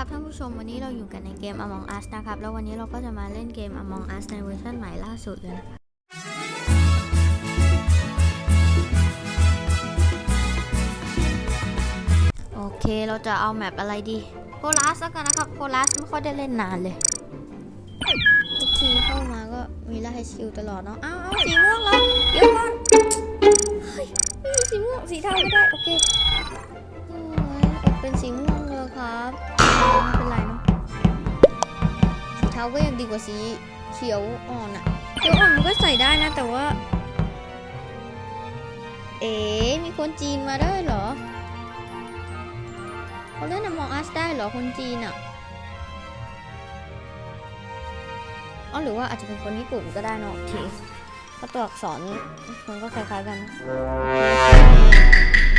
ครับท่านผู้ชมวันนี้เราอยู่กันในเกม Among Us นะครับ แล้ววันนี้เราก็จะมาเล่นเกม Among Us ในเวอร์ชันใหม่ล่าสุดเลยนะครับโอเคเราจะเอาแมปอะไรดีโพลัสแล้วกันนะครับโพลัสไม่ค่อยได้เล่นนานเลยทุกทีเข้ามาก็มีไล่ให้ชิลตลอดเนาะอ้าวอ้าสีม่วงแล้วเดี๋ยวก่อนเฮ้ยไม่มีสีม่วงสีเทาก็ได้โอเคโอ้ยเป็นสีม่วงเลยครับ ทาก็ยังดีกว่าสีเขียวอ่อนอะเขียวอ่อนมันก็ใส่ได้นะแต่ว่า เอ๋มีคนจีนมาได้เหรอเขาเล่นอมองอัสได้เหรอคนจีนอะอ๋อหรือว่าอาจจะเป็นคนญี่ปุ่นก็ได้เนอะโอเคเพราะตัวอักษรมันก็คล้ายๆกัน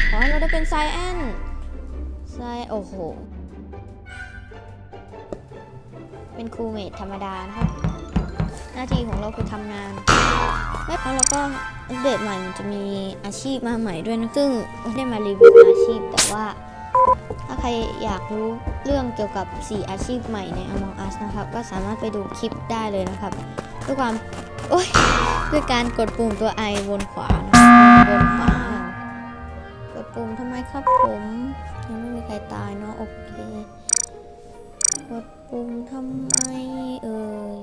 ขอให้เราได้เป็นไซแอนไซโอ้โห เป็นครูเมทธรรมดานะครับหน้าที่ของเราคือทำงานแล้วเราก็อัปเดตใหม่มันจะมีอาชีพมาใหม่ด้วยนะซึ่งไม่ได้มารีวิวอาชีพแต่ว่า ถ้าใครอยากรู้เรื่องเกี่ยวกับ 4 อาชีพใหม่ใน Among Us นะครับ ก็สามารถไปดูคลิปได้เลยนะครับ ด้วยความ โอ้ยด้วยการกดปุ่มตัว I บนขวานะบนขวากดปุ่มทำไมครับผม ยังไม่มีใครตายเนาะโอเค กดปุ่มทำไมเอ่ย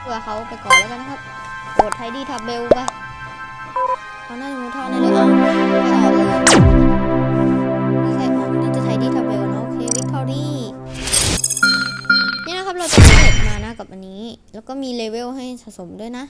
เพื่อเขาไปก่อนแล้วกันนะครับโหวตไทดี้ทับเบลไปเขาน่าจะมูทอนแน่เลยอ้า เราจะเห็ดมานะกับอันนี้ แล้วก็มีเลเวลให้สะสมด้วยนะ